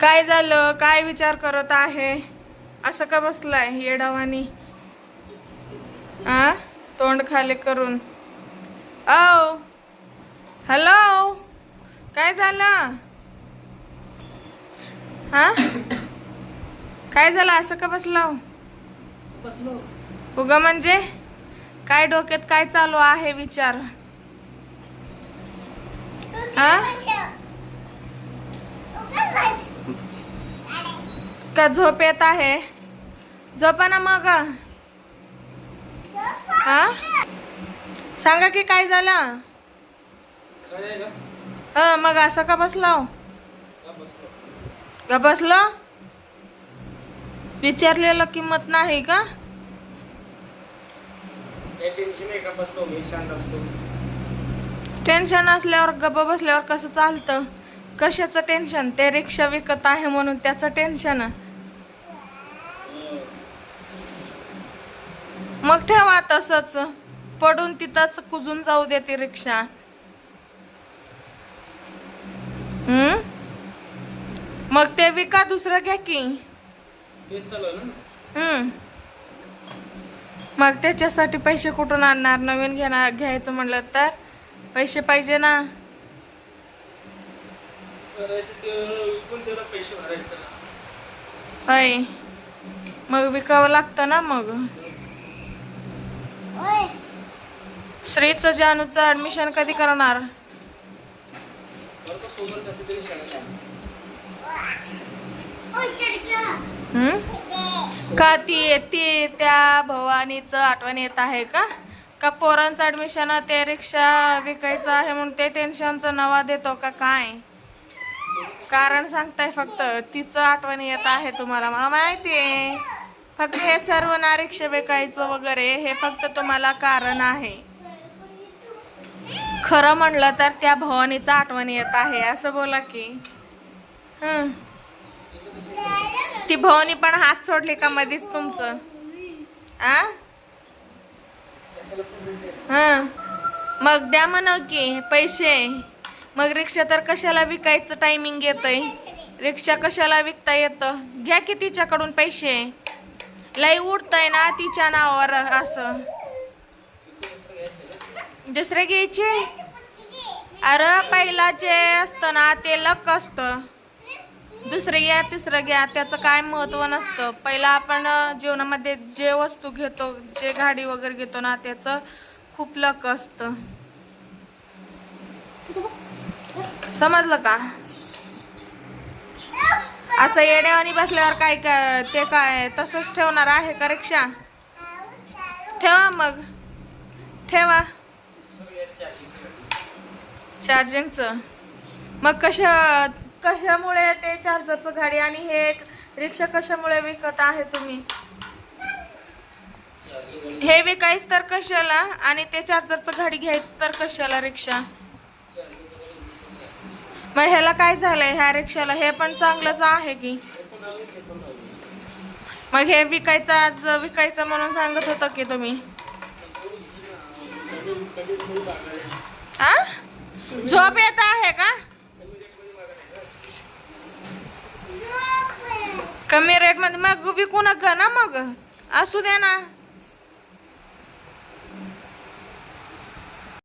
काय झालं? काय विचार करत आहे? असं का बसलाय येडावानी? आ? तोंड खाली करून. औ. हॅलो. काय झालं? हा काय झालं? असं का बसलाव? बसलो. उग म्हणजे? काय डोक्यात काय चालू आहे विचार? हा का झोप येत आहे. झोपा ना मग. हा? सांगा की काय झालं? ह मग असं का बसलो का बसलो? विचारलेलं किंमत नाही का? टेन्शन असल्यावर गप्प बसल्यावर कसं चालतं? कशाचं टेन्शन ते रिक्षा विकत आहे म्हणून त्याचं टेन्शन मग ठेवा तसंच. पडून तिथंच कुजून जाऊ दे ती रिक्षा. हम्म? मग ते विका दुसरं घ्या की. हम्म. मग त्याच्यासाठी पैसे कुठून आणणार? नवीन घेणार घ्यायचं म्हणलं तर? पैसे पाहिजे ना. पैसे मग विकावं लागतं ना मग. श्रेयचं जानूचं ॲडमिशन कधी करणार? का ती येते? त्या भवानीचं आठवण येत आहे का? का पोरांचं ॲडमिशन ते रिक्षा विकायचं आहे म्हणून ते टेन्शनचं नवा देतो का काय? कारण सांगताय फक्त तिचं आठवण येत आहे तुम्हाला. मला माहिती आहे. फक्त हे सर्व ना रिक्षा विकायचं वगैरे हे फक्त तुम्हाला कारण आहे. खरं म्हणलं तर त्या भवानीचं आठवण येत आहे. असं बोला की. ती भवानी पण हात सोडली का मधीच तुमचं? आ? मग द्या म्हण की पैसे. मग रिक्षा तर कशाला विकायचं टायमिंग येतंय? रिक्षा कशाला विकता येतं? घ्या की तिच्याकडून पैसे. लई उडतंय ना तिच्या नावावर असं. दुसरे घ्यायचे? अरे पहिला जे असतं ना ते लक असतं. दुसरं घ्या तिसरं घ्या त्याचं काय महत्त्व नसतं. पहिला आपण जेवणामध्ये जीवनामध्ये जे वस्तू घेतो जे गाडी वगैरे घेतो ना त्याचं खूप लक असतं. समजलं का? असं येड्यावानी बसल्यावर काय काय ते काय तसंच ठेवणार आहे का रिक्षा? ठेवा मग. ठेवा. चार्जिंगचं. मग कशा कशामुळे ते चार्जरचं गाडी आणि हे एक रिक्षा कशामुळे विकत आहे तुम्ही? हे विकायच तर कशाला आणि ते चार्जरचं गाडी घ्यायचं तर कशाला रिक्षा? मग ह्याला काय झालंय? ह्या रिक्षाला हे पण चांगलंच आहे की? मग हे विकायचं आज विकायचं म्हणून सांगत होतं की तुम्ही? आ? झोप येत आहे का? कमी रेटमध्ये मग विकू नका ना मग? असू दे ना.